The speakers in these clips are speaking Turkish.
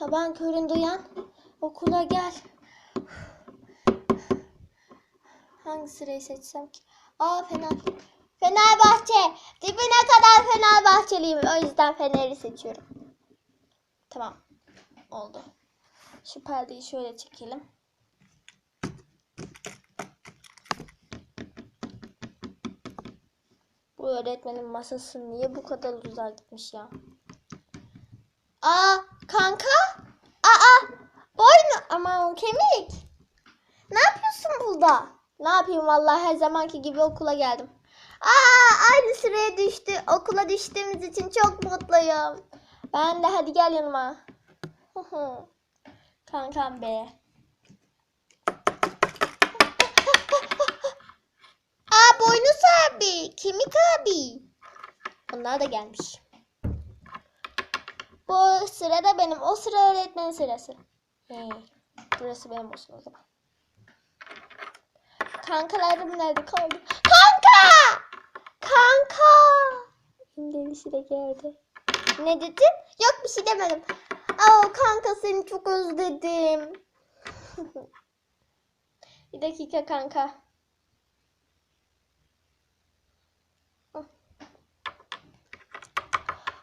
Sabahın köründe uyan. Okula gel. Hangi sırayı seçsem ki? Aa Fener. Fenerbahçe. Dibine kadar Fenerbahçeliyim. O yüzden Fener'i seçiyorum. Tamam. Oldu. Şu perdeyi şöyle çekelim. Bu öğretmenin masası niye bu kadar uzağa gitmiş ya? Aa kanka? Aa boynu aman kemik. Ne yapıyorsun burada? Ne yapayım vallahi her zamanki gibi okula geldim. Aa aynı sıraya düştü. Okula düştüğümüz için çok mutluyum. Ben de hadi gel yanıma. Kankam be. Aa Boynuz abi, Kemik abi. Onlar da gelmiş. Bu sırada benim. O sıra öğretmenin sırası. He, burası benim olsun o zaman. Kankalarım nerede kaldı? Kanka! Kanka! Delisi de geldi. Ne dedin? Yok bir şey demedim. Aa kanka seni çok özledim. bir dakika kanka.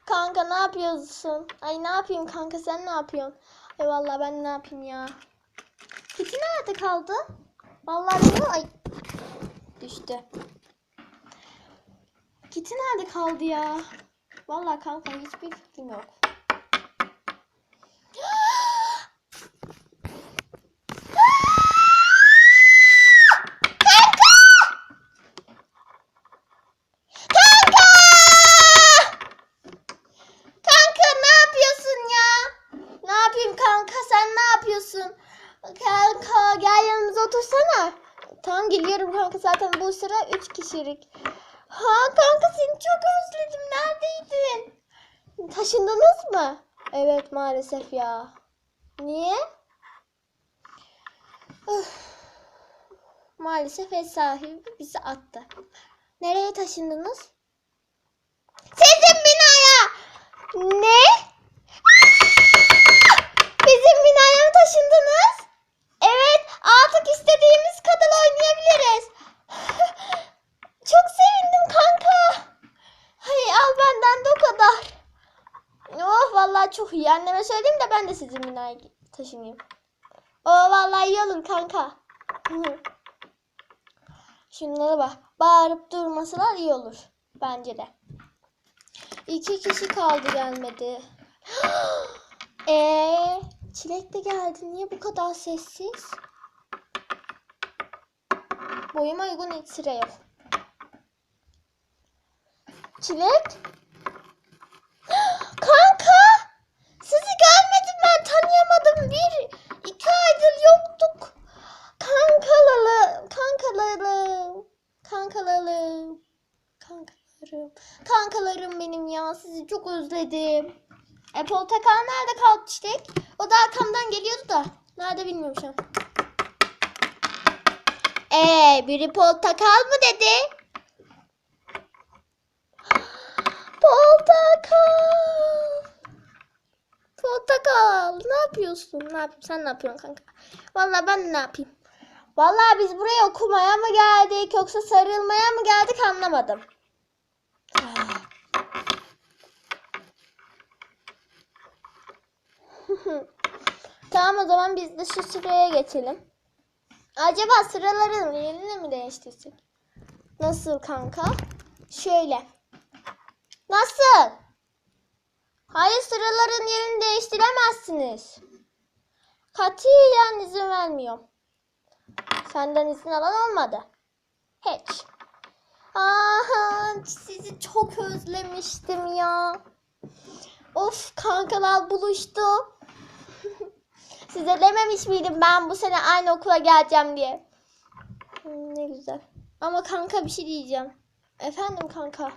Kanka ne yapıyorsun? Ay ne yapayım kanka sen ne yapıyorsun? Ay vallahi ben ne yapayım ya? Kiti nerede kaldı? Vallahi bilmiyorum. Ay düştü. Kiti nerede kaldı ya? Vallahi kanka hiçbir fikrim yok. Kanka! Kanka ne yapıyorsun ya? Ne yapayım kanka sen ne yapıyorsun? Kanka gel yanımıza otursana. Tamam geliyorum kanka zaten bu sıra 3 kişilik. Ha kanka seni çok özledim. Neredeydin? Taşındınız mı? Evet maalesef ya. Niye? Öf. Maalesef ev sahibi bizi attı. Nereye taşındınız? Sizin binaya. Ne? Bizim binaya mı taşındınız? Evet, artık istediğimiz kadar oynayabiliriz. Çok sevindim kanka. Hay al benden de o kadar. Oh vallahi çok iyi. Anneme söyleyeyim de ben de sizin binaya taşınayım. Oh vallahi iyi olur kanka. Şunlara bak. Bağırıp durmasalar iyi olur. Bence de. İki kişi kaldı gelmedi. Ee, Çilek de geldi. Niye bu kadar sessiz? Boyuma uygun hiç yok. Çilek? Kanka! Sizi görmedim ben tanıyamadım. Bir, iki aydır yoktuk. Kankalalım, kankalarım, kankalarım, kankalarım, kankalarım benim ya. Sizi çok özledim. E portakal nerede kaldı çiçek? O da arkamdan geliyordu da. Nerede bilmiyorum şu an. Ee, biri portakal mı dedi? Portakal. Portakal. Ne yapıyorsun? Ne yapayım? Sen ne yapıyorsun kanka? Vallahi ben ne yapayım? Vallahi biz buraya okumaya mı geldik yoksa sarılmaya mı geldik anlamadım. tamam o zaman biz de şu sıraya geçelim. Acaba sıraların yerini mi değiştirsek? Nasıl kanka? Şöyle. Nasıl? Hayır sıraların yerini değiştiremezsiniz. Katiyen izin vermiyorum. Senden izin alan olmadı. Hiç. Aha, sizi çok özlemiştim ya. Of kankalar buluştu. Size dememiş miydim ben bu sene aynı okula geleceğim diye. Ne güzel. Ama kanka bir şey diyeceğim. Efendim kanka.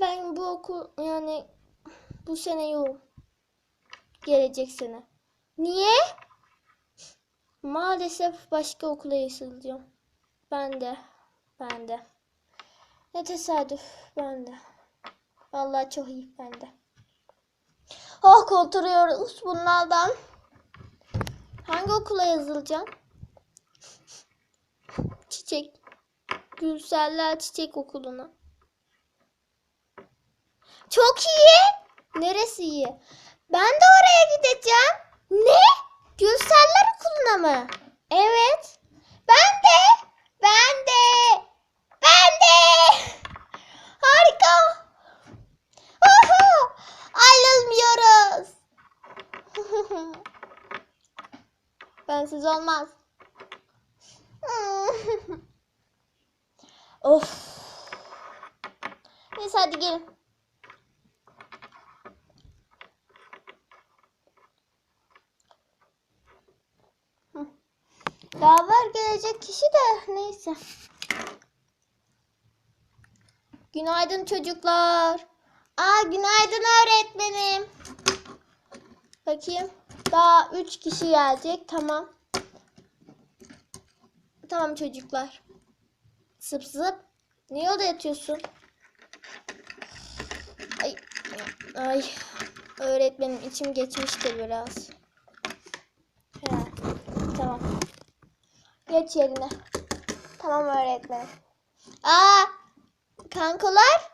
Ben bu okul yani bu sene yoğum. Gelecek sene. Niye? Maalesef başka okula yazılacağım. Ben de. Ben de. Ne tesadüf. Ben de. Vallahi çok iyi ben de. Oh kurtuluyoruz bunlardan. Hangi okula yazılacağım? Çiçek. Gülseller Çiçek Okulu'na. Çok iyi. Neresi iyi? Ben de oraya gideceğim. Ne? Gülseller Okulu'na mı? Evet. Ben de. Ben de. Ben de. Harika. Uhu. Ayrılmıyoruz. Bensiz olmaz. of. Neyse hadi gelin. Daha var gelecek kişi de neyse. Günaydın çocuklar. Aa günaydın öğretmenim. Bakayım. Daha üç kişi gelecek. Tamam. Tamam çocuklar. Zıp zıp. Niye orada yatıyorsun? Ay. Ay. Öğretmenim içim geçmiştir biraz. He. Tamam. Geç yerine. Tamam öğretmenim. Aa! Kankalar.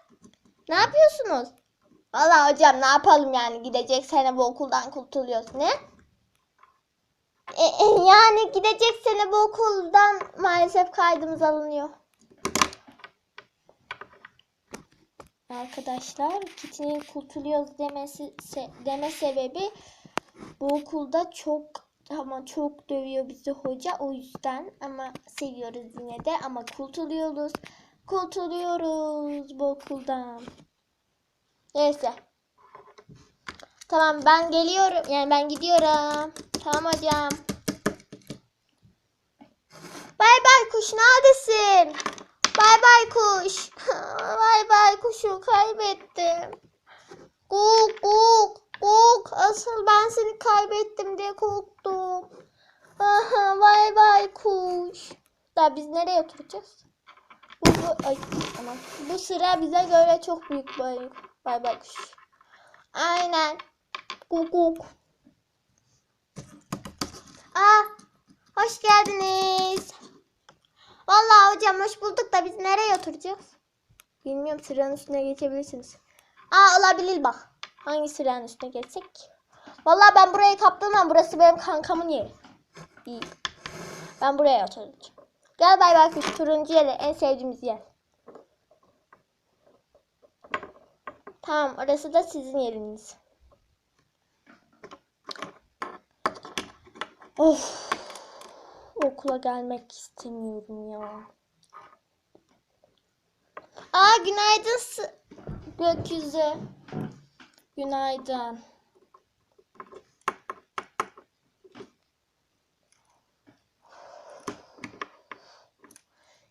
Ne yapıyorsunuz? Valla hocam ne yapalım yani gidecek sene bu okuldan kurtuluyoruz. Ne? E, e, yani gidecek sene bu okuldan maalesef kaydımız alınıyor. Arkadaşlar Kitty'nin kurtuluyoruz demesi se- deme sebebi bu okulda çok ama çok dövüyor bizi hoca o yüzden ama seviyoruz yine de ama kurtuluyoruz. Kurtuluyoruz bu okuldan. Neyse. Tamam ben geliyorum. Yani ben gidiyorum. Tamam hocam. Bay bay kuş neredesin? Bay bay kuş. bay bay kuşu kaybettim. Kuk kuk kuk. Asıl ben seni kaybettim diye korktum. Aha, bay bay kuş. Da biz nereye oturacağız? Bu, bu, ay, aman. bu sıra bize göre çok büyük bay, bay bay kuş. Aynen. Kuk kuk. Aa, hoş geldiniz. Vallahi hocam hoş bulduk da biz nereye oturacağız? Bilmiyorum sıranın üstüne geçebilirsiniz. Aa olabilir bak. Hangi sıranın üstüne geçsek? Vallahi ben burayı kaptırmam. Burası benim kankamın yeri. İyi. Ben buraya oturacağım. Gel bay bay kuş turuncu yere en sevdiğimiz yer. Tamam orası da sizin yeriniz. Of. Okula gelmek istemiyorum ya. Aa günaydın gökyüzü. Günaydın.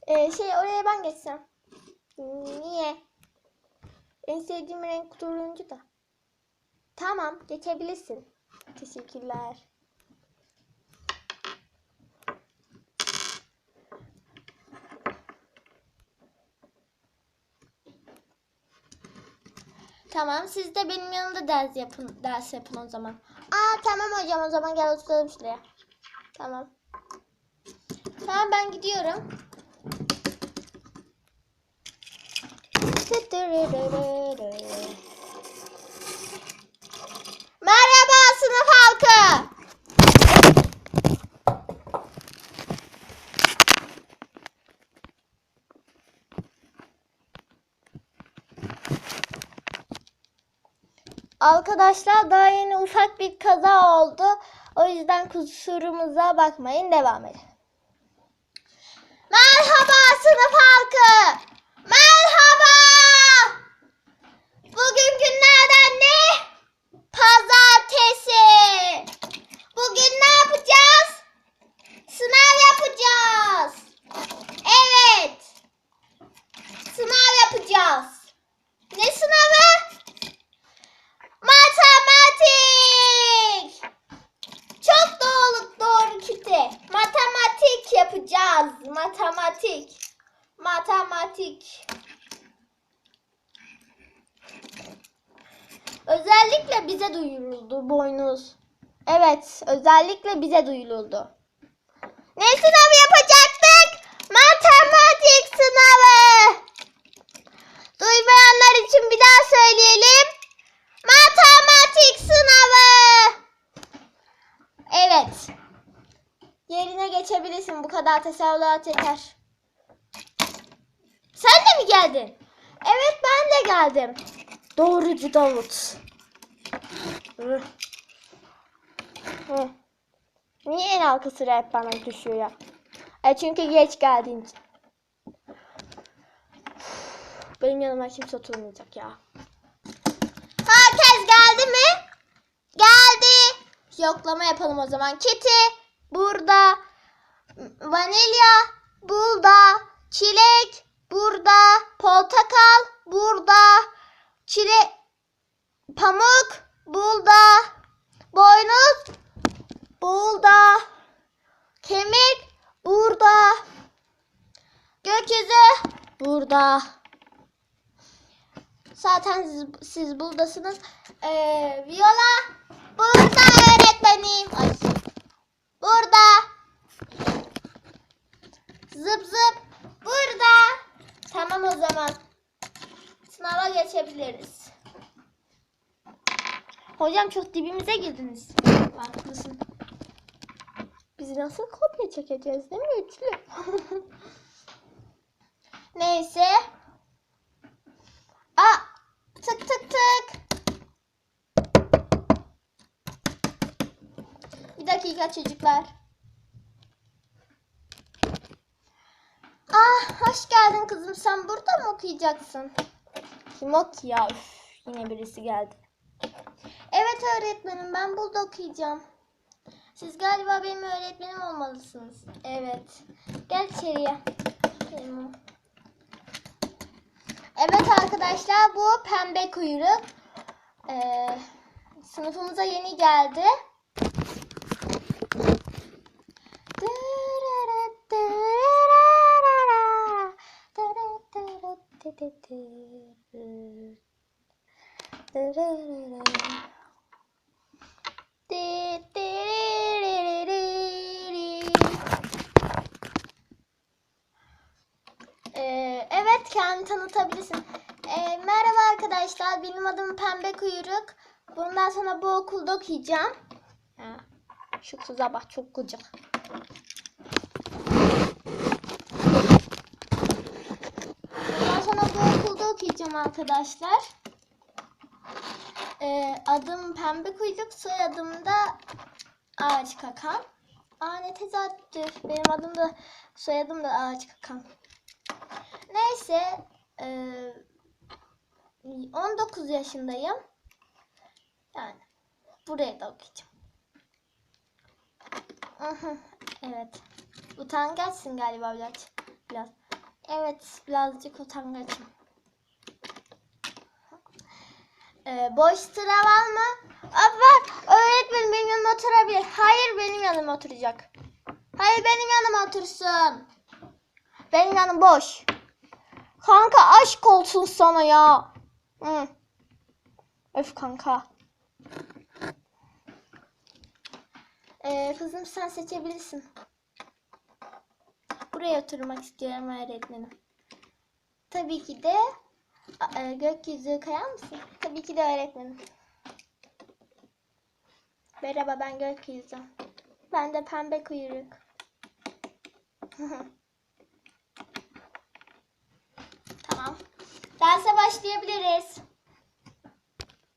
Ee, şey oraya ben geçsem. Niye? En sevdiğim renk turuncu da. Tamam geçebilirsin. Teşekkürler. Tamam siz de benim yanımda ders yapın, ders yapın o zaman. Aa tamam hocam o zaman gel oturalım şuraya. Tamam. Tamam ben gidiyorum. Merhaba sınıf halkı. Arkadaşlar daha yeni ufak bir kaza oldu. O yüzden kusurumuza bakmayın. Devam edelim. Merhaba sınıf halkı. Merhaba. Bugün günlerden ne? Pazartesi. Bugün ne yapacağız? Sınav yapacağız. Evet. Sınav yapacağız. Ne sınavı? Matematik. Çok doğru doğru kiti. Matematik yapacağız. Matematik. Matematik. Özellikle bize duyuruldu boynuz. Evet, özellikle bize duyuruldu. Ne sınavı yapacaktık? Matematik sınavı. Duymayanlar için bir daha söyleyelim. Matematik sınavı. Evet. Yerine geçebilirsin. Bu kadar tesavvulat yeter. Geldin? Evet ben de geldim. Doğrucu Davut. Niye en arka sıra hep bana düşüyor ya? E çünkü geç geldiğin için. Benim yanıma kimse oturmayacak ya. Herkes geldi mi? Geldi. Yoklama yapalım o zaman. Kitty burada. Vanilya burada. Çilek burada. Portakal burada. Çilek pamuk burada. Boynuz burada. Kemik burada. Gökyüzü burada. Zaten siz, siz buradasınız. Ee, Viola burada öğretmenim. Ay. Burada. Zıp zıp. Tamam o zaman. Sınava geçebiliriz. Hocam çok dibimize girdiniz. Haklısın. Biz nasıl kopya çekeceğiz değil mi üçlü? Neyse. Aa, tık tık tık. Bir dakika çocuklar. Hoş geldin kızım. Sen burada mı okuyacaksın? Kim o ki ya? Üf, yine birisi geldi. Evet öğretmenim ben burada okuyacağım. Siz galiba benim öğretmenim olmalısınız. Evet. Gel içeriye. Evet arkadaşlar bu pembe kuyruk. Ee, sınıfımıza yeni geldi. Ee, evet kendini tanıtabilirsin. Ee, merhaba arkadaşlar benim adım Pembe Kuyruk. Bundan sonra bu okulda okuyacağım. Ha, şu kıza bak çok gıcık. Bundan sonra bu okulda okuyacağım arkadaşlar. Ee, adım Pembe Kuyruk, soyadım da Ağaç Kakan. Aa tesadüf. Benim adım da soyadım da Ağaç Kakan. Neyse. eee, 19 yaşındayım. Yani buraya da okuyacağım. Evet. Utangaçsın galiba biraz. biraz. Evet birazcık utangaçım. Ee, boş sıra var mı? Aa, var. Öğretmenim benim yanıma oturabilir. Hayır benim yanıma oturacak. Hayır benim yanıma otursun. Benim yanım boş. Kanka aşk olsun sana ya. Hı. Öf kanka. Ee, kızım sen seçebilirsin. Buraya oturmak istiyorum öğretmenim. Tabii ki de e, gökyüzü kayar mısın? Tabii ki de öğretmenim. Merhaba ben gökyüzü. Ben de pembe kuyruk. tamam. Derse başlayabiliriz.